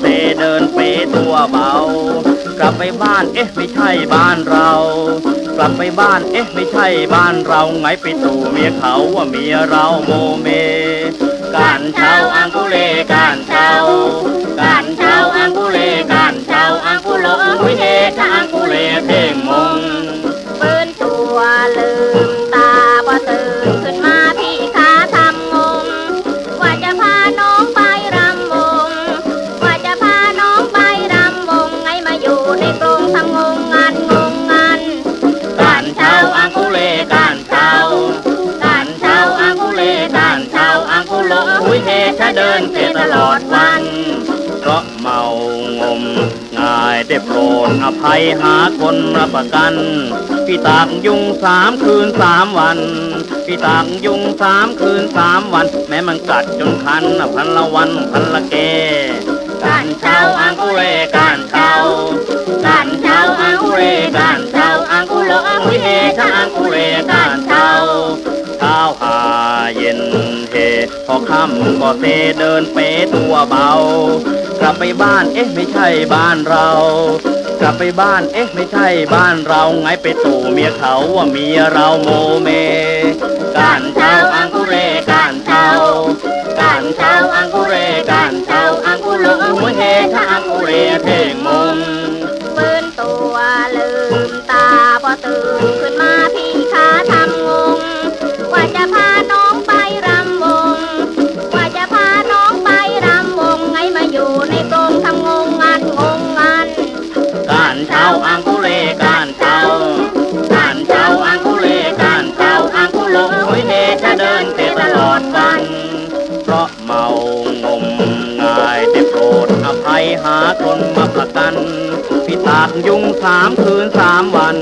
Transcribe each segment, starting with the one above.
เซเดินเปตัวเบา กลับไปบ้านเอ๊ะไม่ใช่บ้านเรา กลับไปบ้านเอ๊ะไม่ใช่บ้านเราไงไปตู่เมียเขาว่าเมียเราโมเมการเช้าอังกุเลการเช้าการเช้าอังกุเลการเช้าอังกุโลมุยเฮชาอังกุเลเท เลการเช้าการเช้าอังกุเลการเช้าอังกุโลมุยเฮชาเดินเตตลอดวันเพราะเมางมง่ายได้โปรดอภัยหาคนรับประกัน พี่ตากยุงสามคืนสามวัน พี่ตากยุงสามคืนสามวัน แม้มันกัดจนคันพันละวันพันละเกการเช้าอังกุเลก ยเฮชางกุเลการเช้าเช้าหาเย็นเฮพอค่ำก็เซเดินเปตัวเบา กลับไปบ้านเอ๊ะไม่ใช่บ้านเรา กลับไปบ้านเอ๊ะไม่ใช่บ้านเราไงไปตู่เมียเขาว่าเมียเราโมเมการเช้าอังกุเรการเช้าการเช้าอังกุเรการเช้าอังกุโลมุยเฮชางกุเรเพ่งมง ขึ้นมาพี่ขาทำงง ว่าจะพาน้องไปรำวง ว่าจะพาน้องไปรำวงไงมาอยู่ในกรงทำงงงันงงงันการเช้าอังกุเลการเช้าการเช้าอังกุเลการเช้าอังกุโลมุยเฮจะเดินเตะตลอดวัน เพราะเมางมง่ายได้โปรดอภัยหาคนมาประกันพี่ตากยุงสามคืนสามวัน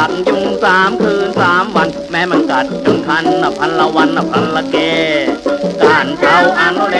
พี่ตากยุงสามคืนสามวัน แม้มันกัดจนคันน่ะพันละวันน่ะพันละเกการเท้าอันเล